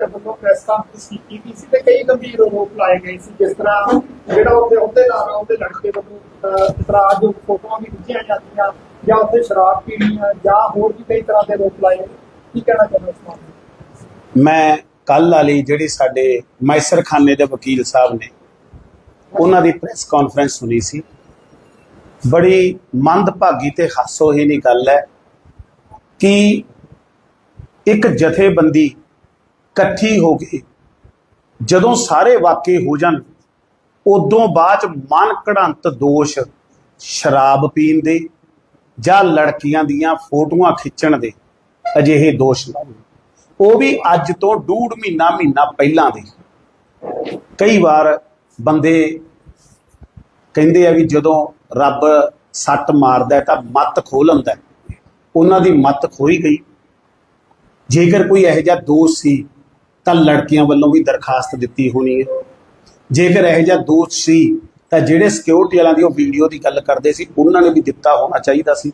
ਵੱਲੋਂ press conference ਕੀਤੀ ਗਈ ਸੀ ਤੇ ਕਈ ਗੰਭੀਰ ਆਰੋਪ ਲਾਏ ਗਏ ਸੀ, ਜਿਸ ਤਰ੍ਹਾਂ ਜਿਹੜਾ ਉੱਥੇ ਅਹੁਦੇਦਾਰ ਆ, ਉਹਦੇ ਲੜਕੇ ਵੱਲੋਂ ਇਤਰਾਜ਼ ਫੋਟੋਆਂ ਵੀ ਖਿੱਚੀਆਂ ਜਾਂਦੀਆਂ ਜਾਂ ਉੱਥੇ ਸ਼ਰਾਬ ਪੀਣੀ ਆ ਜਾਂ ਹੋਰ ਵੀ ਕਈ ਤਰ੍ਹਾਂ ਦੇ ਆਰੋਪ ਲਾਏ ਕੀ ਕਹਿਣਾ ਚਾਹੁੰਦੇ ਇਸ ਮਾਮਲੇ ਮੈਂ ਕੱਲ ਵਾਲੀ ਜਿਹੜੀ ਸਾਡੇ ਮੈਸਰਖਾਨੇ ਦੇ ਵਕੀਲ ਸਾਹਿਬ ਨੇ, ਉਹਨਾਂ ਦੀ ਪ੍ਰੈਸ ਕਾਨਫਰੰਸ ਸੁਣੀ ਸੀ। ਬੜੀ ਮੰਦਭਾਗੀ ਤੇ ਹਾਸੋਹੀਣੀ ਗੱਲ ਹੈ ਕਿ ਇੱਕ ਜਥੇਬੰਦੀ ਇਕੱਠੀ ਹੋ ਕੇ ਜਦੋਂ ਸਾਰੇ ਵਾਕੇ ਹੋ ਜਾਣ, ਉਦੋਂ ਬਾਅਦ ਚ ਮਨ ਘੜੰਤ ਦੋਸ਼ ਸ਼ਰਾਬ ਪੀਣ ਦੇ ਜਾਂ ਲੜਕੀਆਂ ਦੀਆਂ ਫੋਟੋਆਂ ਖਿੱਚਣ ਦੇ ਅਜਿਹੇ ਦੋਸ਼ ਲਾਉਣ ਉਹ ਵੀ ਅੱਜ ਤੋਂ ਡੂਢ ਮਹੀਨਾ ਮਹੀਨਾ ਪਹਿਲਾਂ ਦੇ। ਕਈ ਵਾਰ ਬੰਦੇ ਕਹਿੰਦੇ ਆ ਵੀ ਜਦੋਂ ਰੱਬ ਸੱਟ ਮਾਰਦਾ ਤਾਂ ਮੱਤ ਖੋਲ ਲੈਂਦਾ। ਉਹਨਾਂ ਦੀ ਮੱਤ ਖੋਈ ਗਈ। ਜੇਕਰ ਕੋਈ ਇਹੋ ਜਿਹਾ ਦੋਸ਼ ਸੀ ਤਾਂ ਲੜਕੀਆਂ ਵੱਲੋਂ ਵੀ ਦਰਖਾਸਤ ਦਿੱਤੀ ਹੋਣੀ ਹੈ। ਜੇਕਰ ਇਹੋ ਜਿਹਾ ਦੋਸ਼ ਸੀ, ਤਾਂ ਜਿਹੜੇ ਸਿਕਿਉਰਿਟੀ ਵਾਲਿਆਂ ਦੀ ਉਹ ਵੀਡੀਓ ਦੀ ਗੱਲ ਕਰਦੇ ਸੀ, ਉਹਨਾਂ ਨੇ ਵੀ ਦਿੱਤਾ ਹੋਣਾ ਚਾਹੀਦਾ ਸੀ।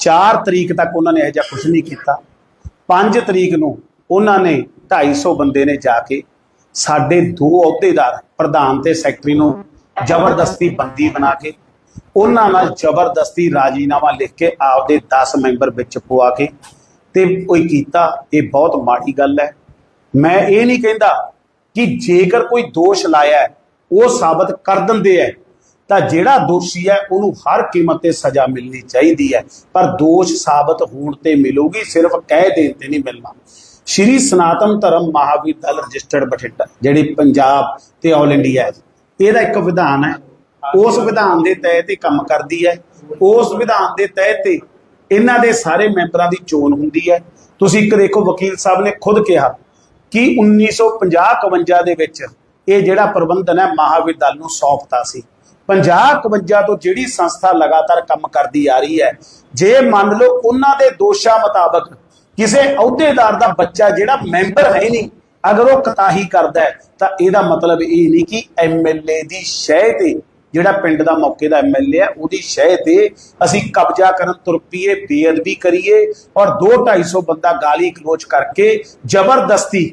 4 ਤਰੀਕ ਤੱਕ ਉਹਨਾਂ ਨੇ ਇਹੋ ਜਿਹਾ ਕੁਝ ਨਹੀਂ ਕੀਤਾ। 5 ਤਰੀਕ ਨੂੰ ਉਹਨਾਂ ਨੇ 250 ਬੰਦੇ ਨੇ ਜਾ ਕੇ ਸਾਡੇ ਦੋ ਅਹੁਦੇਦਾਰ, ਪ੍ਰਧਾਨ ਤੇ ਸੈਕਟਰੀ ਨੂੰ ਜ਼ਬਰਦਸਤੀ ਬੰਦੀ ਬਣਾ ਕੇ, ਉਹਨਾਂ ਨਾਲ ਜ਼ਬਰਦਸਤੀ ਰਾਜੀਨਾਮਾ ਲਿਖ ਕੇ ਆਪਦੇ 10 ਮੈਂਬਰ ਵਿੱਚ ਪਵਾ ਕੇ ਤੇ ਕੋਈ ਕੀਤਾ। ਇਹ ਬਹੁਤ ਮਾੜੀ ਗੱਲ ਹੈ। ਮੈਂ ਇਹ ਨਹੀਂ ਕਹਿੰਦਾ ਕਿ ਜੇਕਰ ਕੋਈ ਦੋਸ਼ ਲਾਇਆ ਉਹ ਸਾਬਤ ਕਰ ਦਿੰਦੇ ਹੈ, ਤਾਂ ਜਿਹੜਾ ਦੋਸ਼ੀ ਹੈ, ਉਹਨੂੰ ਹਰ ਕੀਮਤ ਤੇ ਸਜ਼ਾ ਮਿਲਣੀ ਚਾਹੀਦੀ ਹੈ। ਪਰ ਦੋਸ਼ ਸਾਬਤ ਹੋਣ ਤੇ ਮਿਲੂਗੀ, ਸਿਰਫ ਕਹਿ ਦੇਣ ਤੇ ਨਹੀਂ ਮਿਲਣਾ। ਸ਼੍ਰੀ ਸਨਾਤਨ ਧਰਮ ਮਹਾਵੀਰ ਦਲ ਰਜਿਸਟਰਡ ਬਠਿੰਡਾ, ਜਿਹੜੀ ਪੰਜਾਬ ਤੇ ਆਲ ਇੰਡੀਆ ਹੈ। ਇਹਦਾ ਇੱਕ ਵਿਧਾਨ ਹੈ। ਉਸ ਵਿਧਾਨ ਦੇ ਤਹਿਤ ਇਹ ਕੰਮ ਕਰਦੀ ਹੈ। ਉਸ ਵਿਧਾਨ ਦੇ ਤਹਿਤ ਤੇ ਇਹਨਾਂ ਦੇ ਸਾਰੇ ਮੈਂਬਰਾਂ ਦੀ ਚੋਣ ਹੁੰਦੀ ਹੈ। ਤੁਸੀਂ ਇੱਕ ਦੇਖੋ, ਵਕੀਲ ਸਾਹਿਬ ਨੇ ਖੁਦ ਕਿਹਾ ਕਿ 1950-51 ਦੇ ਵਿੱਚ ਇਹ ਜਿਹੜਾ ਪ੍ਰਬੰਧਨ ਹੈ ਮਹਾਵੀਰ ਦਲ ਨੂੰ ਸੌਂਪਤਾ ਸੀ? 50-51 ਤੋਂ ਜਿਹੜੀ ਸੰਸਥਾ ਲਗਾਤਾਰ ਕੰਮ ਕਰਦੀ ਆ ਰਹੀ ਹੈ, ਜੇ ਮੰਨ ਲਓ ਉਹਨਾਂ ਦੇ ਦੋਸ਼ਾਂ ਮੁਤਾਬਕ ਕਿਸੇ ਅਹੁਦੇਦਾਰ ਦਾ ਬੱਚਾ ਜਿਹੜਾ ਮੈਂਬਰ ਹੈ ਨਹੀਂ, ਅਗਰ ਉਹ ਕਤਾਹੀ ਕਰਦਾ ਹੈ, ਤਾਂ ਇਹਦਾ ਮਤਲਬ ਇਹ ਨਹੀਂ ਕਿ ਐਮਐਲਏ ਦੀ ਸ਼ਹਿ ਤੇ ਜਿਹੜਾ ਪਿੰਡ ਦਾ ਮੌਕੇ ਦਾ ਐਮਐਲਏ ਹੈ, ਉਹਦੀ ਸ਼ਹਿ ਤੇ ਅਸੀਂ ਕਬਜ਼ਾ ਕਰਨ ਤੁਰ ਪਈਏ, ਬੇਅਦਬੀ ਕਰੀਏ ਔਰ 2 250 ਬੰਦਾ ਗਾਲੀ ਗਲੋਚ ਕਰਕੇ ਜ਼ਬਰਦਸਤੀ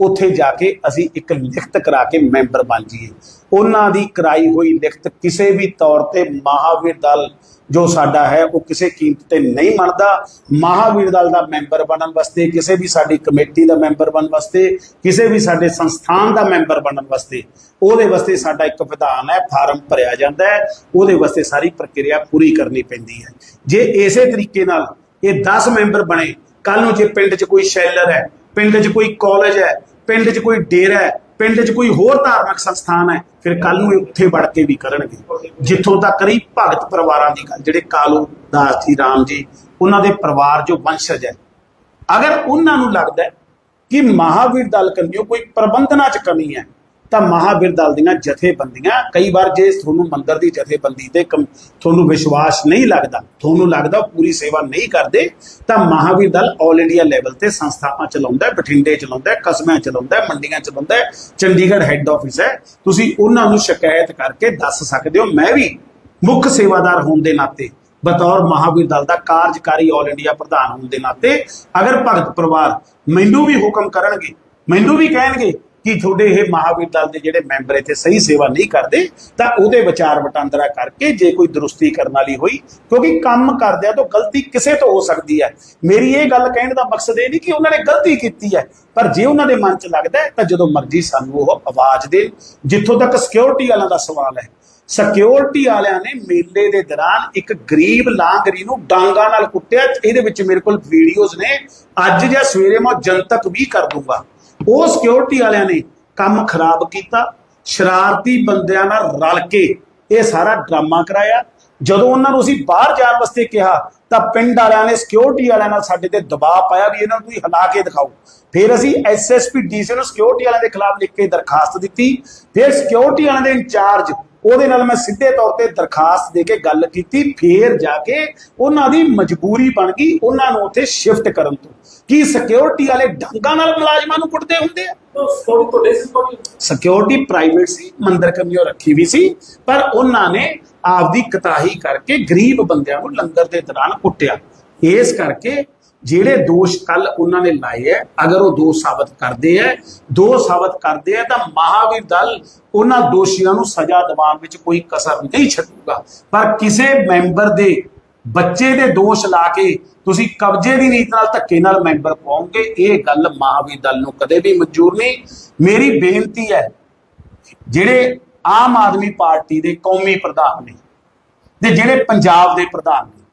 ਉੱਥੇ ਜਾ ਕੇ ਅਸੀਂ ਇੱਕ ਲਿਖਤ ਕਰਾ ਕੇ ਮੈਂਬਰ ਬਣ ਜਾਈਏ। ਉਹਨਾਂ ਦੀ ਕਰਾਈ ਹੋਈ ਲਿਖਤ ਕਿਸੇ ਵੀ ਤੌਰ ਤੇ ਮਹਾਵੀਰ ਦਲ ਜੋ ਸਾਡਾ ਹੈ, ਉਹ ਕਿਸੇ ਕੀਮਤ ਤੇ ਨਹੀਂ ਮੰਨਦਾ। ਮਹਾਵੀਰ ਦਲ ਦਾ ਮੈਂਬਰ ਬਣਨ ਵਾਸਤੇ, ਕਿਸੇ ਵੀ ਸਾਡੀ ਕਮੇਟੀ ਦਾ ਮੈਂਬਰ ਬਣਨ ਵਾਸਤੇ, ਕਿਸੇ ਵੀ ਸਾਡੇ ਸੰਸਥਾਨ ਦਾ ਮੈਂਬਰ ਬਣਨ ਵਾਸਤੇ, ਉਹਦੇ ਵਾਸਤੇ ਸਾਡਾ ਇੱਕ ਵਿਧਾਨ ਹੈ, ਫਾਰਮ ਭਰਿਆ ਜਾਂਦਾ ਹੈ। ਉਹਦੇ ਵਾਸਤੇ ਸਾਰੀ ਪ੍ਰਕਿਰਿਆ ਪੂਰੀ ਕਰਨੀ ਪੈਂਦੀ ਹੈ। ਜੇ ਇਸੇ ਤਰੀਕੇ ਨਾਲ ਇਹ 10 ਮੈਂਬਰ ਬਣੇ ਕੱਲ ਨੂੰ ਜੇ ਪਿੰਡ 'ਚ ਕੋਈ ਸ਼ੈਲਰ ਹੈ ਪਿੰਡ 'ਚ ਕੋਈ ਕਾਲਜ ਹੈ, ਪਿੰਡ 'ਚ ਕੋਈ ਡੇਰਾ ਹੈ, ਪਿੰਡ 'ਚ ਕੋਈ ਹੋਰ ਧਾਰਮਿਕ ਸੰਸਥਾਨ ਹੈ, ਫਿਰ ਕੱਲ ਨੂੰ ਇਹ ਉੱਥੇ ਵੜ ਕੇ ਵੀ ਕਰਨਗੇ। ਜਿੱਥੋਂ ਤੱਕ ਰਹੀ ਭਗਤ ਪਰਿਵਾਰਾਂ ਦੀ ਗੱਲ, ਜਿਹੜੇ ਕਾਲੂ ਦਾਸ ਜੀ, ਰਾਮ ਜੀ, ਉਹਨਾਂ ਦੇ ਪਰਿਵਾਰ ਜੋ ਵੰਸ਼ਜ ਹੈ। ਅਗਰ ਉਹਨਾਂ ਨੂੰ ਲੱਗਦਾ ਕਿ ਮਹਾਵੀਰ ਦਲ ਕੰਨਿਓ ਕੋਈ ਪ੍ਰਬੰਧਨਾ 'ਚ ਕਮੀ ਹੈ ਤਾਂ ਮਹਾਵੀਰ ਦਲ ਦੀਆਂ ਜਥੇਬੰਦੀਆਂ, ਕਈ ਵਾਰ ਜੇ ਤੁਹਾਨੂੰ ਮੰਦਰ ਦੀ ਜਥੇਬੰਦੀ ਤੇ ਕਮ- ਤੁਹਾਨੂੰ ਵਿਸ਼ਵਾਸ ਨਹੀਂ ਲੱਗਦਾ, ਤੁਹਾਨੂੰ ਲੱਗਦਾ ਪੂਰੀ ਸੇਵਾ ਨਹੀਂ ਕਰਦੇ, ਤਾਂ Mahavir Dal all India level ਤੇ ਸੰਸਥਾਵਾਂ ਚਲਾਉਂਦਾ ਹੈ, ਬਠਿੰਡੇ ਚਲਾਉਂਦਾ ਹੈ, ਕਸਬਿਆਂ ਚਲਾਉਂਦਾ ਹੈ, ਮੰਡੀਆਂ ਚਲਾਉਂਦਾ ਹੈ, ਚੰਡੀਗੜ੍ਹ ਹੈੱਡ ਆਫਿਸ ਹੈ। ਤੁਸੀਂ ਉਹਨਾਂ ਨੂੰ ਸ਼ਿਕਾਇਤ ਕਰਕੇ ਦੱਸ ਸਕਦੇ ਹੋ, ਮੈਂ ਵੀ ਮੁੱਖ ਸੇਵਾਦਾਰ ਹੋਣ ਦੇ ਨਾਤੇ, ਬਤੌਰ ਮਹਾਵੀਰ ਦਲ ਦਾ ਕਾਰਜਕਾਰੀ ਆਲ ਇੰਡੀਆ ਪ੍ਰਧਾਨ ਹੋਣ ਦੇ ਨਾਤੇ, ਅਗਰ ਭਗਤ ਪਰਿਵਾਰ ਮੈਨੂੰ ਵੀ ਹੁਕਮ ਕਰਨਗੇ, ਮੈਨੂੰ ਵੀ ਕਹਿਣਗੇ ਕਿ ਤੁਹਾਡੇ ਇਹ ਮਹਾਵੀਰ ਦੇ ਜਿਹੜੇ ਮੈਂਬਰ ਇੱਥੇ ਸਹੀ ਸੇਵਾ ਨਹੀਂ ਕਰਦੇ, ਤਾਂ ਉਹਦੇ ਵਿਚਾਰ ਵਟਾਂਦਰਾ ਕਰਕੇ ਜੇ ਕੋਈ ਦਰੁਸਤੀ ਕਰਨ ਵਾਲੀ ਹੋਈ, ਕਿਉਂਕਿ ਕੰਮ ਕਰਦਿਆਂ ਤੋਂ ਗਲਤੀ ਕਿਸੇ ਤੋਂ ਹੋ ਸਕਦੀ ਹੈ। ਮੇਰੀ ਇਹ ਗੱਲ ਕਹਿਣ ਦਾ ਮਕਸਦ ਇਹ ਨਹੀਂ ਕਿ ਉਹਨਾਂ ਨੇ ਗਲਤੀ ਕੀਤੀ ਹੈ, ਪਰ ਜੇ ਉਹਨਾਂ ਦੇ ਮਨ 'ਚ ਲੱਗਦਾ ਤਾਂ ਜਦੋਂ ਮਰਜ਼ੀ ਸਾਨੂੰ ਉਹ ਆਵਾਜ਼ ਦੇ ਜਿੱਥੋਂ ਤੱਕ ਸਿਕਿਉਰਿਟੀ ਵਾਲਿਆਂ ਦਾ ਸਵਾਲ ਹੈ ਸਿਕਿਉਰਿਟੀ ਵਾਲਿਆਂ ਨੇ ਮੇਲੇ ਦੇ ਦੌਰਾਨ ਇੱਕ ਗਰੀਬ ਲਾਂਗਰੀ ਨੂੰ ਡਾਂਗਾ ਨਾਲ ਕੁੱਟਿਆ, ਇਹਦੇ ਵਿੱਚ ਮੇਰੇ ਕੋਲ ਵੀਡੀਓਜ਼ ਨੇ। ਅੱਜ ਜਾਂ ਸਵੇਰੇ ਮੈਂ ਜਨਤਕ ਵੀ ਕਰ ਦੂੰਗਾ। ਉਹ ਸਿਕਿਉਰਿਟੀ ਵਾਲਿਆਂ ਨੇ ਕੰਮ ਖਰਾਬ ਕੀਤਾ, ਸ਼ਰਾਰਤੀ ਬੰਦਿਆਂ ਨਾਲ ਰਲ ਕੇ ਇਹ ਸਾਰਾ ਡਰਾਮਾ ਕਰਾਇਆ। ਜਦੋਂ ਉਹਨਾਂ ਨੂੰ ਅਸੀਂ ਬਾਹਰ ਜਾਣ ਵਾਸਤੇ ਕਿਹਾ, ਤਾਂ ਪਿੰਡ ਵਾਲਿਆਂ ਨੇ ਸਿਕਿਉਰਿਟੀ ਵਾਲਿਆਂ ਨਾਲ ਸਾਡੇ ਤੇ ਦਬਾਅ ਪਾਇਆ ਵੀ ਇਹਨਾਂ ਨੂੰ ਤੁਸੀਂ ਹਿਲਾ ਕੇ ਦਿਖਾਓ। ਫਿਰ ਅਸੀਂ ਐਸਐਸਪੀ ਡੀਸੀ ਨੂੰ ਸਿਕਿਉਰਿਟੀ ਵਾਲਿਆਂ ਦੇ ਖਿਲਾਫ ਲਿਖ ਕੇ ਦਰਖਾਸਤ ਦਿੱਤੀ। ਫਿਰ ਸਿਕਿਉਰਿਟੀ ਵਾਲਿਆਂ ਦੇ ਇੰਚਾਰਜ ਉਹਦੇ ਨਾਲ ਮੈਂ ਸਿੱਧੇ ਤੌਰ ਤੇ ਦਰਖਾਸਤ ਦੇ ਕੇ ਗੱਲ ਕੀਤੀ ਫੇਰ ਜਾ ਕੇ ਉਹਨਾਂ ਦੀ ਮਜਬੂਰੀ ਬਣ ਗਈ ਉਹਨਾਂ ਨੂੰ ਉੱਥੇ ਸ਼ਿਫਟ ਕਰਨ ਤੋਂ। ਕੀ ਸਿਕਿਉਰਿਟੀ ਵਾਲੇ ਢੰਗਾਂ ਨਾਲ ਮੁਲਾਜ਼ਮਾਂ ਨੂੰ ਕੁੱਟਦੇ ਹੁੰਦੇ ਆ? ਸਿਕਿਉਰਿਟੀ ਪ੍ਰਾਈਵੇਟ ਸੀ ਮੰਦਰ ਕੰਨਿਓ ਰੱਖੀ ਵੀ ਸੀ ਪਰ ਉਹਨਾਂ ਨੇ ਆਪਦੀ ਕਤਾਹੀ ਕਰਕੇ ਗਰੀਬ ਬੰਦਿਆਂ ਨੂੰ ਲੰਗਰ ਦੇ ਦੌਰਾਨ ਕੁੱਟਿਆ। ਇਸ ਕਰਕੇ ਜਿਹੜੇ ਦੋਸ਼ ਕੱਲ ਉਹਨਾਂ ਨੇ ਲਾਏ ਐ, ਅਗਰ ਉਹ ਦੋਸ਼ ਸਾਬਤ ਕਰਦੇ ਐ, ਦੋਸ਼ ਸਾਬਤ ਕਰਦੇ ਐ, ਤਾਂ ਮਹਾਵੀਰ ਦਲ ਉਹਨਾਂ ਦੋਸ਼ੀਆਂ ਨੂੰ ਸਜ਼ਾ ਦਿਵਾਉਣ ਵਿੱਚ ਕੋਈ ਕਸਰ ਨਹੀਂ ਛੱਡੂਗਾ। ਪਰ ਕਿਸੇ ਮੈਂਬਰ ਦੇ ਬੱਚੇ ਦੇ ਦੋਸ਼ ਲਾ ਕੇ ਤੁਸੀਂ ਕਬਜ਼ੇ ਦੀ ਰੀਤ ਨਾਲ ਧੱਕੇ ਨਾਲ ਮੈਂਬਰ ਪਾਉਂਗੇ, ਇਹ ਗੱਲ ਮਹਾਵੀਰ ਦਲ ਨੂੰ ਕਦੇ ਵੀ ਮਨਜ਼ੂਰ ਨਹੀਂ। ਮੇਰੀ ਬੇਨਤੀ ਹੈ ਜਿਹੜੇ ਆਮ ਆਦਮੀ ਪਾਰਟੀ ਦੇ ਕੌਮੀ ਪ੍ਰਧਾਨ ਨੇ ਤੇ ਜਿਹੜੇ ਪੰਜਾਬ ਦੇ ਪ੍ਰਧਾਨ ਨੇ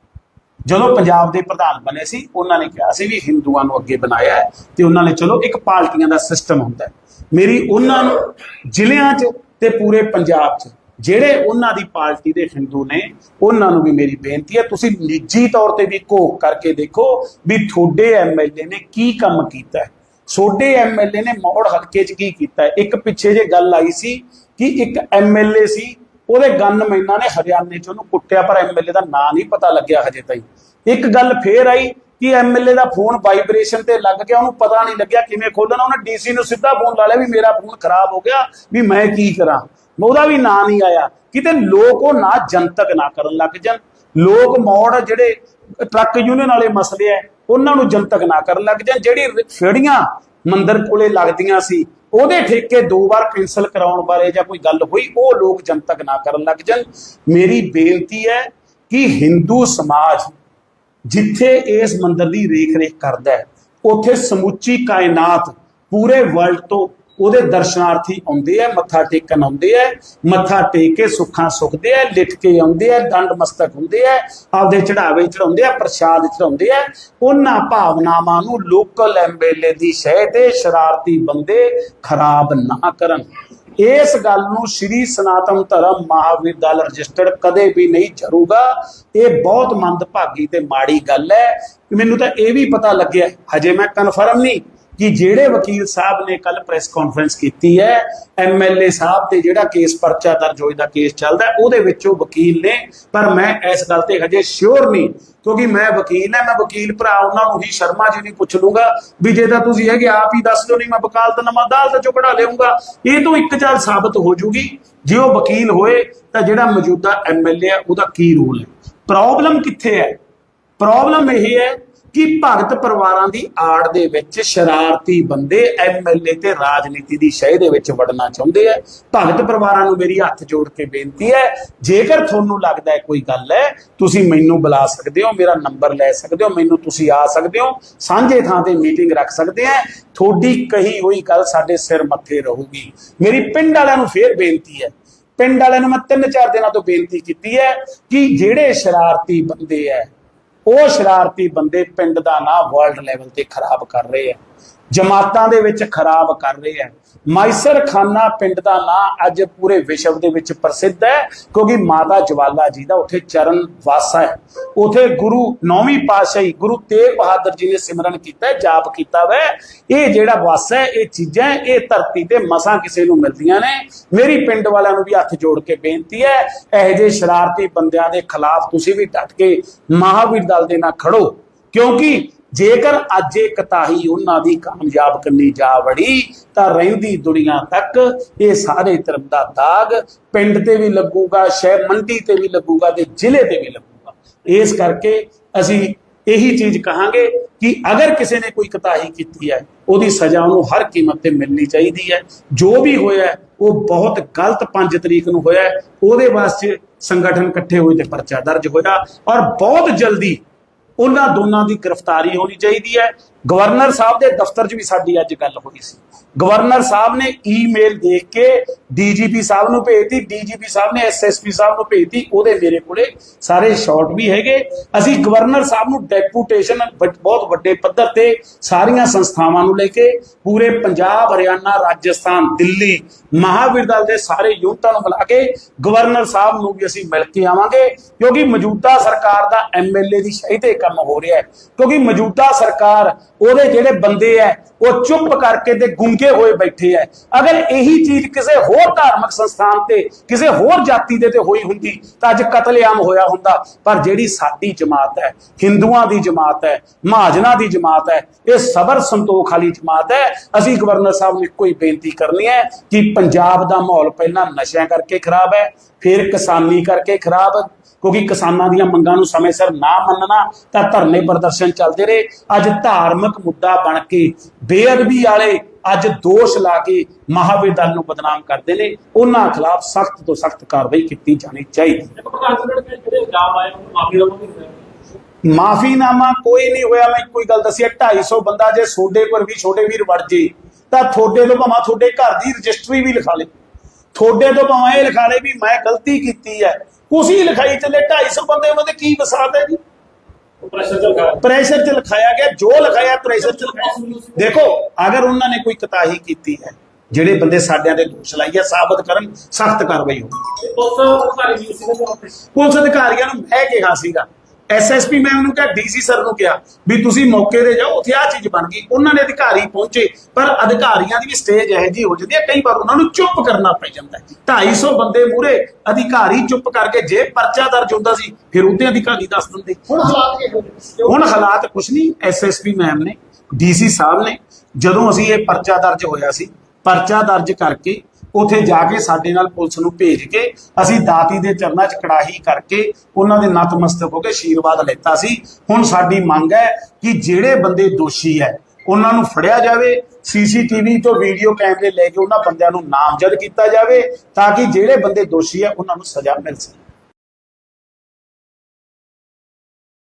ਜਦੋਂ ਪੰਜਾਬ ਦੇ ਪ੍ਰਧਾਨ ਬਣੇ ਸੀ, ਉਹਨਾਂ ਨੇ ਕਿਹਾ ਸੀ ਵੀ ਹਿੰਦੂਆਂ ਨੂੰ ਅੱਗੇ ਬਣਾਇਆ ਹੈ ਤੇ ਉਹਨਾਂ ਨੇ ਚਲੋ ਇੱਕ ਪਾਰਟੀਆਂ ਦਾ ਸਿਸਟਮ ਹੁੰਦਾ ਹੈ। ਮੇਰੀ ਉਹਨਾਂ ਨੂੰ ਜ਼ਿਲ੍ਹਿਆਂ 'ਚ ਤੇ ਪੂਰੇ ਪੰਜਾਬ 'ਚ ਜਿਹੜੇ ਉਹਨਾਂ ਦੀ ਪਾਰਟੀ ਦੇ ਹਿੰਦੂ ਨੇ, ਉਹਨਾਂ ਨੂੰ ਵੀ ਮੇਰੀ ਬੇਨਤੀ ਹੈ, ਤੁਸੀਂ ਨਿੱਜੀ ਤੌਰ ਤੇ ਵੀ ਘੋਖ ਕਰਕੇ ਦੇਖੋ ਵੀ ਤੁਹਾਡੇ ਐਮਐਲਏ ਨੇ ਕੀ ਕੰਮ ਕੀਤਾ ਹੈ। ਛੋਟੇ ਐਮਐਲਏ ਨੇ ਮੌੜ ਹਲਕੇ 'ਚ ਕੀ ਕੀਤਾ ਇੱਕ ਪਿੱਛੇ ਜੇ ਗੱਲ ਆਈ ਸੀ ਕਿ ਇੱਕ ਐਮਐਲਏ ਸੀ ਉਹਦੇ ਗਨਮੈਨਾਂ ਨੇ ਹਰਿਆਣੇ 'ਚ ਉਹਨੂੰ ਕੁੱਟਿਆ, ਪਰ ਐਮਐਲਏ ਦਾ ਨਾਂ ਨਹੀਂ ਪਤਾ ਲੱਗਿਆ ਹਜੇ ਤਾਈਂ। ਇੱਕ ਗੱਲ ਫੇਰ ਆਈ ਕਿ ਐਮਐਲਏ ਦਾ ਫੋਨ ਵਾਈਬ੍ਰੇਸ਼ਨ ਤੇ ਲੱਗ ਗਿਆ, ਉਹਨੂੰ ਪਤਾ ਨਹੀਂ ਲੱਗਿਆ ਕਿਵੇਂ ਖੋਲਣਾ, ਉਹਨੇ ਡੀਸੀ ਨੂੰ ਸਿੱਧਾ ਫੋਨ ਲਾ ਲਿਆ ਵੀ ਮੇਰਾ ਫੋਨ ਖਰਾਬ ਹੋ ਗਿਆ, ਵੀ ਮੈਂ ਕੀ ਕਰਾਂ। ਉਹਦਾ ਵੀ ਨਾਂ ਨਹੀਂ ਆਇਆ। ਕਿਤੇ ਲੋਕ ਉਹ ਨਾ ਜਨਤਕ ਨਾ ਕਰਨ ਲੱਗ ਜਾਣ। ਲੋਕ ਮੋੜ ਜਿਹੜੇ ਟਰੱਕ ਯੂਨੀਅਨ ਵਾਲੇ ਮਸਲੇ ਐ ਉਹਨਾਂ ਨੂੰ ਜਨਤਕ ਨਾ ਕਰਨ ਲੱਗ ਜਾਣ। ਜਿਹੜੀ ਫੇੜੀਆਂ ਮੰਦਰ ਕੋਲੇ ਲੱਗਦੀਆਂ ਸੀ। ਉਹਦੇ ਠੇਕੇ ਦੋ ਵਾਰ ਕੈਂਸਲ ਕਰਾਉਣ ਬਾਰੇ ਜਾਂ ਕੋਈ ਗੱਲ ਹੋਈ, ਉਹ ਲੋਕ ਜਨਤਕ ਨਾ ਕਰਨ ਲੱਗ ਜਾਣ। ਮੇਰੀ ਬੇਨਤੀ ਹੈ ਕਿ ਹਿੰਦੂ ਸਮਾਜ ਜਿੱਥੇ ਇਸ ਮੰਦਰ ਦੀ ਰੇਖ ਰੇਖ ਕਰਦਾ ਹੈ, ਉੱਥੇ ਸਮੁੱਚੀ ਕਾਇਨਾਤ ਪੂਰੇ ਵਰਲਡ ਤੋਂ ਉਹਦੇ ਦਰਸ਼ਨਾਰਥੀ ਆਉਂਦੇ ਆ, ਮੱਥਾ ਟੇਕਣ ਆਉਂਦੇ ਆ, ਮੱਥਾ ਟੇਕ ਕੇ ਸੁੱਖਾਂ ਸੁਖਦੇ ਆ, ਲਿਟ ਕੇ ਆਉਂਦੇ ਆ, ਦੰਡ ਮਸਤਕ ਹੁੰਦੇ ਆ, ਆਪਦੇ ਚੜਾਵੇ ਚੜਾਉਂਦੇ ਆ, ਪ੍ਰਸ਼ਾਦ ਚੜਾਉਂਦੇ ਆ, ਉਹਨਾਂ ਭਾਵਨਾਵਾਂ ਨੂੰ ਲੋਕਲ ਐਮਐਲਏ ਦੀ ਸ਼ਹਿ ਤੇ ਸ਼ਰਾਰਤੀ ਬੰਦੇ ਖਰਾਬ ਨਾ ਕਰਨ। ਇਸ ਗੱਲ ਨੂੰ ਸ਼੍ਰੀ ਸਨਾਤਨ ਧਰਮ ਮਹਾਵੀਰ ਦਲ ਰਜਿਸਟਰਡ ਕਦੇ ਵੀ ਨਹੀਂ ਜਰੂਗਾ। ਇਹ ਬਹੁਤ ਮੰਦਭਾਗੀ ਤੇ ਮਾੜੀ ਗੱਲ ਹੈ। ਮੈਨੂੰ ਤਾਂ ਇਹ ਵੀ ਪਤਾ ਲੱਗਿਆ, ਹਜੇ ਮੈਂ ਕਨਫਰਮ ਨਹੀਂ। ਕਿ ਜਿਹੜੇ ਵਕੀਲ ਸਾਹਿਬ ਨੇ ਕੱਲ ਪ੍ਰੈਸ ਕਾਨਫਰੰਸ ਕੀਤੀ ਹੈ ਐਮਐਲਏ ਸਾਹਿਬ ਤੇ ਜਿਹੜਾ ਕੇਸ ਪਰਚਾ ਦਰਜ ਹੋਏ ਦਾ ਕੇਸ ਚੱਲਦਾ ਉਹਦੇ ਵਿੱਚ ਉਹ ਵਕੀਲ ਨੇ, ਪਰ ਮੈਂ ਇਸ ਗੱਲ ਤੇ ਹਜੇ ਸ਼ੋਰ ਨਹੀਂ, ਕਿਉਂਕਿ ਮੈਂ ਵਕੀਲ ਹਾਂ, ਮੈਂ ਵਕੀਲ ਭਰਾ, ਉਹਨਾਂ ਨੂੰ ਹੀ ਸ਼ਰਮਾ ਜੀ ਨੂੰ ਪੁੱਛ ਲੂੰਗਾ, ਵੀ ਜੇ ਤਾਂ ਤੁਸੀਂ ਹੈਗੇ ਆਪ ਹੀ ਦੱਸ ਦਿਓ, ਨਹੀਂ ਮੈਂ ਵਕਾਲਤ ਨਮਾ ਅਦਾਲਤ ਚੋਂ ਕਢਾ ਲਿਆਉਂਗਾ, ਇਹ ਤੋਂ ਇੱਕ ਚਾਲ ਸਾਬਤ ਹੋ ਜੂਗੀ, ਜੇ ਉਹ ਵਕੀਲ ਹੋਏ, ਤਾਂ ਜਿਹੜਾ ਮੌਜੂਦਾ ਐਮਐਲਏ ਹੈ, ਉਹਦਾ ਕੀ ਰੋਲ ਹੈ? ਪ੍ਰੋਬਲਮ ਕਿੱਥੇ ਹੈ? ਪ੍ਰੋਬਲਮ ਇਹ ਹੈ ਕਿ ਭਗਤ ਪਰਿਵਾਰਾਂ ਦੀ ਆੜ ਦੇ ਵਿੱਚ ਸ਼ਰਾਰਤੀ ਬੰਦੇ ਐਮਐਲਏ ਤੇ ਰਾਜਨੀਤੀ ਦੀ ਸ਼ਹਿ ਦੇ ਵਿੱਚ ਵੜਨਾ ਚਾਹੁੰਦੇ ਆ। ਭਗਤ ਪਰਿਵਾਰਾਂ ਨੂੰ ਮੇਰੀ ਹੱਥ ਜੋੜ ਕੇ ਬੇਨਤੀ ਹੈ, ਜੇਕਰ ਤੁਹਾਨੂੰ ਲੱਗਦਾ ਹੈ ਕੋਈ ਗੱਲ ਹੈ, ਤੁਸੀਂ ਮੈਨੂੰ ਬੁਲਾ ਸਕਦੇ ਹੋ, ਮੇਰਾ ਨੰਬਰ ਲੈ ਸਕਦੇ ਹੋ, ਮੈਨੂੰ ਤੁਸੀਂ ਆ ਸਕਦੇ ਹੋ, ਸਾਂਝੇ ਥਾਂ ਤੇ ਮੀਟਿੰਗ ਰੱਖ ਸਕਦੇ ਆ ਤੁਹਾਡੀ ਕਹੀ ਹੋਈ ਗੱਲ ਸਾਡੇ ਸਿਰ ਮੱਥੇ ਰਹੂਗੀ। ਮੇਰੀ ਪਿੰਡ ਵਾਲਿਆਂ ਨੂੰ ਫੇਰ ਬੇਨਤੀ ਹੈ, ਪਿੰਡ ਵਾਲਿਆਂ ਨੂੰ ਮੈਂ ਤਿੰਨ ਚਾਰ ਦਿਨਾਂ ਤੋਂ ਬੇਨਤੀ ਕੀਤੀ ਹੈ ਕਿ ਜਿਹੜੇ ਸ਼ਰਾਰਤੀ ਬੰਦੇ ਐ ਉਹ ਸ਼ਰਾਰਤੀ ਬੰਦੇ ਪਿੰਡ ਦਾ ਨਾਂ ਵਰਲਡ ਲੈਵਲ ਤੇ ਖਰਾਬ ਕਰ ਰਹੇ ਆ। ਜਮਾਤਾਂ ਦੇ ਵਿੱਚ ਖਰਾਬ ਕਰ ਰਹੇ ਆ ਮਾਈਸਰ ਖਾਨਾ ਪਿੰਡ ਦਾ ਨਾਂ ਅੱਜ ਪੂਰੇ ਵਿਸ਼ਵ ਦੇ ਵਿੱਚ ਪ੍ਰਸਿੱਧ ਹੈ, ਕਿਉਂਕਿ ਮਾਤਾ ਜਵਾਲਾ ਜੀ ਦਾ ਉੱਥੇ ਚਰਨ ਵਾਸਾ ਹੈ। ਉਥੇ ਗੁਰੂ ਨੌਵੀਂ ਪਾਤਸ਼ਾਹੀ, ਗੁਰੂ ਤੇਗ ਬਹਾਦਰ ਜੀ ਨੇ ਸਿਮਰਨ ਕੀਤਾ ਜਾਪ ਕੀਤਾ ਵੈ ਇਹ ਜਿਹੜਾ ਵਾਸਾ ਹੈ, ਇਹ ਚੀਜ਼ਾਂ ਇਹ ਧਰਤੀ ਤੇ ਮਸਾਂ ਕਿਸੇ ਨੂੰ ਮਿਲਦੀਆਂ ਨੇ। ਮੇਰੀ ਪਿੰਡ ਵਾਲਿਆਂ ਨੂੰ ਵੀ ਹੱਥ ਜੋੜ ਕੇ ਬੇਨਤੀ ਹੈ, ਇਹੋ ਜਿਹੇ ਸ਼ਰਾਰਤੀ ਬੰਦਿਆਂ ਦੇ ਖਿਲਾਫ ਤੁਸੀਂ ਵੀ ਡਟ ਕੇ ਮਹਾਵੀਰ ਦਲ ਦੇ ਨਾਲ ਖੜੋ, ਕਿਉਂਕਿ ਜੇਕਰ ਅੱਜ ਇਹ ਕਤਾਹੀ ਉਹਨਾਂ ਦੀ ਕਾਮਯਾਬ ਕਰਨੀ ਜਾ ਵੜੀ, ਤਾਂ ਰਹਿੰਦੀ ਦੁਨੀਆ ਤੱਕ ਇਹ ਸਾਰੇ ਧਰਮ ਦਾ ਦਾਗ ਪਿੰਡ ਤੇ ਵੀ ਲੱਗੂਗਾ, ਸ਼ਹਿਰ ਮੰਡੀ ਤੇ ਵੀ ਲੱਗੂਗਾ ਤੇ ਜ਼ਿਲ੍ਹੇ ਤੇ ਵੀ ਲੱਗੂਗਾ। ਇਸ ਕਰਕੇ ਅਸੀਂ ਇਹੀ ਚੀਜ਼ ਕਹਾਂਗੇ ਕਿ ਅਗਰ ਕਿਸੇ ਨੇ ਕੋਈ ਕਤਾਹੀ ਕੀਤੀ ਹੈ, ਉਹਦੀ ਸਜ਼ਾ ਉਹਨੂੰ ਹਰ ਕੀਮਤ ਤੇ ਮਿਲਣੀ ਚਾਹੀਦੀ ਹੈ। ਜੋ ਵੀ ਹੋਇਆ, ਉਹ ਬਹੁਤ ਗਲਤ 5 ਤਰੀਕ ਨੂੰ ਹੋਇਆ, ਉਹਦੇ ਵਾਸਤੇ ਸੰਗਠਨ ਇਕੱਠੇ ਹੋਏ ਤੇ ਪਰਚਾ ਦਰਜ ਹੋਇਆ ਔਰ ਬਹੁਤ ਜਲਦੀ ਉਹਨਾਂ ਦੋਨਾਂ ਦੀ ਗ੍ਰਿਫਤਾਰੀ ਹੋਣੀ ਚਾਹੀਦੀ ਹੈ। ਗਵਰਨਰ ਸਾਹਿਬ ਦੇ ਦਫ਼ਤਰ 'ਚ ਵੀ ਸਾਡੀ ਅੱਜ ਗੱਲ ਹੋਈ ਸੀ। ਗਵਰਨਰ ਸਾਹਿਬ ਨੇ ਈਮੇਲ ਦੇਖ ਕੇ ਡੀਜੀਪੀ ਸਾਹਿਬ ਨੂੰ ਭੇਜਤੀ, ਡੀਜੀਪੀ ਸਾਹਿਬ ਨੇ ਐਸਐਸਪੀ ਸਾਹਿਬ ਨੂੰ ਭੇਜਤੀ, ਉਹਦੇ ਮੇਰੇ ਕੋਲੇ ਸਾਰੇ ਸ਼ਾਟ ਵੀ ਹੈਗੇ। ਅਸੀਂ ਗਵਰਨਰ ਸਾਹਿਬ ਨੂੰ ਡੈਪੂਟੇਸ਼ਨ ਬਹੁਤ ਵੱਡੇ ਪੱਧਰ ਤੇ ਸਾਰੀਆਂ ਸੰਸਥਾਵਾਂ ਨੂੰ ਲੈ ਕੇ ਪੂਰੇ ਪੰਜਾਬ, ਹਰਿਆਣਾ, ਰਾਜਸਥਾਨ, ਦਿੱਲੀ ਮਹਾਵੀਰ ਦਲ ਦੇ ਸਾਰੇ ਯੂਨਿਟਾਂ ਨੂੰ ਬੁਲਾ ਕੇ ਗਵਰਨਰ ਸਾਹਿਬ ਨੂੰ ਵੀ ਅਸੀਂ ਮਿਲ ਕੇ ਆਵਾਂਗੇ, ਕਿਉਂਕਿ ਮੌਜੂਦਾ ਸਰਕਾਰ ਦਾ ਐਮਐਲਏ ਦੀ ਸ਼ਹੀ ਕੰਮ ਹੋ ਰਿਹਾ ਹੈ। ਕਿਉਂਕਿ ਮੌਜੂਦਾ ਸਰਕਾਰ ਉਹਦੇ ਜਿਹੜੇ ਬੰਦੇ ਐ, ਉਹ ਚੁੱਪ ਕਰਕੇ ਤੇ ਗੁੰਗੇ ਹੋਏ ਬੈਠੇ ਐ। ਅਗਰ ਇਹੀ ਚੀਜ਼ ਕਿਸੇ ਹੋਰ ਧਾਰਮਿਕ ਸੰਸਥਾਨ ਤੇ, ਕਿਸੇ ਹੋਰ ਜਾਤੀ ਦੇ ਤੇ ਹੋਈ ਹੁੰਦੀ, ਤਾਂ ਅੱਜ ਕਤਲੇਆਮ ਹੋਇਆ ਹੁੰਦਾ। ਪਰ ਜਿਹੜੀ ਸਾਡੀ ਜਮਾਤ ਹੈ ਹਿੰਦੂਆਂ ਦੀ ਜਮਾਤ ਹੈ ਮਹਾਜਨਾਂ ਦੀ ਜਮਾਤ ਹੈ ਇਹ ਸਬਰ ਸੰਤੋਖ ਵਾਲੀ ਜਮਾਤ ਹੈ ਅਸੀਂ ਗਵਰਨਰ ਸਾਹਿਬ ਨੂੰ ਇੱਕੋ ਹੀ ਬੇਨਤੀ ਕਰਨੀ ਹੈ ਕਿ ਪੰਜਾਬ ਦਾ ਮਾਹੌਲ ਪਹਿਲਾਂ ਨਸ਼ਿਆਂ ਕਰਕੇ ਖਰਾਬ ਹੈ ਫਿਰ ਕਿਸਾਨੀ ਕਰਕੇ ਖਰਾਬ। ਕਿਉਂਕਿ ਕਿਸਾਨਾਂ ਦੀਆਂ ਮੰਗਾਂ ਨੂੰ ਸਮੇਂ ਸਿਰ ਨਾ ਮੰਨਣਾ ਤਾਂ ਧਰਨੇ ਪ੍ਰਦਰਸ਼ਨ ਚੱਲਦੇ ਰਹੇ। ਅੱਜ ਧਾਰਮਿਕ ਮੁੱਦਾ ਬਣ ਕੇ ਬੇਅਦਬੀ ਵਾਲੇ ਅੱਜ ਦੋਸ਼ ਲਾ ਕੇ ਮਹਾਵੀਰ ਦਲ ਨੂੰ ਬਦਨਾਮ ਕਰਦੇ ਨੇ। ਉਹਨਾਂ ਖਿਲਾਫ ਸਖਤ ਤੋਂ ਸਖਤ ਕਾਰਵਾਈ ਕੀਤੀ ਜਾਣੀ ਚਾਹੀਦੀ। ਹੈ ਮਾਫੀਨਾਮਾ ਕੋਈ ਨਹੀਂ ਹੋਇਆ। ਮੈਂ ਕੋਈ ਗੱਲ ਦੱਸੀ 250 ਬੰਦਾ ਜੇ ਛੋਡੇ ਪਰ ਵੀ ਛੋਟੇ ਵੀਰ ਵੜ ਜੇ, ਤਾਂ ਥੋੜੇ ਤੋਂ ਭਾਵੇਂ ਤੁਹਾਡੇ ਘਰ ਦੀ ਰਜਿਸਟਰੀ ਵੀ ਲਿਖਾ ਲੇ। ਥੋੜੇ ਤੋਂ ਭਾਵੇਂ ਇਹ ਲਿਖਾ ਲੇ ਵੀ ਮੈਂ ਗਲਤੀ ਕੀਤੀ ਹੈ। ਕੁਸੀ ਲਿਖਾਈ ਚੱਲੇ 250 ਬੰਦੇ ਉਹਨਾਂ ਦੇ ਕੀ ਵਸਾਤ ਹੈ ਜੀ? 'ਚ ਲਿਖਾਇਆ। ਗਿਆ ਜੋ ਲਿਖਾਇਆ ਪ੍ਰੈਸ਼ਰ 'ਚ ਲਿਖਾਇਆ। ਦੇਖੋ ਅਗਰ ਉਹਨਾਂ ਨੇ ਕੋਈ ਕਤਾਹੀ ਕੀਤੀ ਹੈ ਜਿਹੜੇ ਬੰਦੇ ਸਾਡਿਆਂ ਦੇ ਦੋਸ਼ ਲਾਈਏ ਸਾਬਤ ਕਰਨ ਸਖਤ ਕਾਰਵਾਈ ਹੋਵੇ ਪੁਲਿਸ ਅਧਿਕਾਰੀਆਂ ਨੂੰ ਮੈਂ ਕਿਹਾ ਸੀਗਾ। ਐਸਐਸਪੀ ਮੈਂ ਉਹਨੂੰ ਕਿਹਾ ਡੀਸੀ ਸਰ ਨੂੰ ਕਿਹਾ ਵੀ ਤੁਸੀਂ ਮੌਕੇ ਤੇ ਜਾਓ ਉੱਥੇ ਆ ਚੀਜ਼ ਬਣ ਗਈ। ਉਹਨਾਂ ਨੇ ਅਧਿਕਾਰੀ ਪਹੁੰਚੇ ਪਰ ਅਧਿਕਾਰੀਆਂ ਦੀ ਵੀ ਸਟੇਜ ਇਹੋ ਜਿਹੀ ਹੋ ਜਾਂਦੀ ਹੈ ਕਈ ਵਾਰ ਉਹਨਾਂ ਨੂੰ ਚੁੱਪ ਕਰਨਾ ਪੈ ਜਾਂਦਾ ਹੈ। 250 ਬੰਦੇ ਮੂਰੇ ਅਧਿਕਾਰੀ ਚੁੱਪ ਕਰਕੇ ਜੇ ਪਰਚਾ ਦਰਜ ਹੁੰਦਾ ਸੀ ਫਿਰ ਉਹਦੇ ਅਧਿਕਾਰੀ ਦੱਸ ਦਿੰਦੇ। ਹੁਣ ਹਾਲਾਤ ਨੇ? ਹੁਣ ਹਾਲਾਤ ਕੁਛ ਨਹੀਂ ਐਸਐਸਪੀ ਮੈਮ ਨੇ ਡੀਸੀ ਸਾਹਿਬ ਨੇ ਜਦੋਂ ਅਸੀਂ ਇਹ ਪਰਚਾ ਦਰਜ ਹੋਇਆ ਸੀ ਪਰਚਾ ਦਰਜ ਕਰਕੇ ਉਥੇ ਜਾ ਕੇ ਸਾਡੇ ਨਾਲ ਪੁਲਿਸ ਨੂੰ ਭੇਜ ਕੇ ਅਸੀਂ ਦਾਤੀ ਦੇ ਚਰਨਾਂ 'ਚ ਕੜਾਹੀ ਕਰਕੇ ਉਹਨਾਂ ਦੇ ਨਤਮਸਤਕ ਹੋ ਕੇ ਆਸ਼ੀਰਵਾਦ ਲੈਤਾ ਸੀ। ਹੁਣ ਸਾਡੀ ਮੰਗ ਹੈ ਕਿ ਜਿਹੜੇ ਬੰਦੇ ਦੋਸ਼ੀ ਹੈ, ਉਹਨਾਂ ਨੂੰ ਫੜਿਆ ਜਾਵੇ, ਸੀਸੀਟੀਵੀ ਤੋਂ ਵੀਡੀਓ ਕੈਮਰੇ ਲੈ ਕੇ ਉਹਨਾਂ ਬੰਦਿਆਂ ਨੂੰ ਨਾਮਜ਼ਦ ਕੀਤਾ ਜਾਵੇ ਤਾਂ ਕਿ ਜਿਹੜੇ ਬੰਦੇ ਦੋਸ਼ੀ ਹੈ, ਉਹਨਾਂ ਨੂੰ ਸਜ਼ਾ ਮਿਲ ਸਕੇ।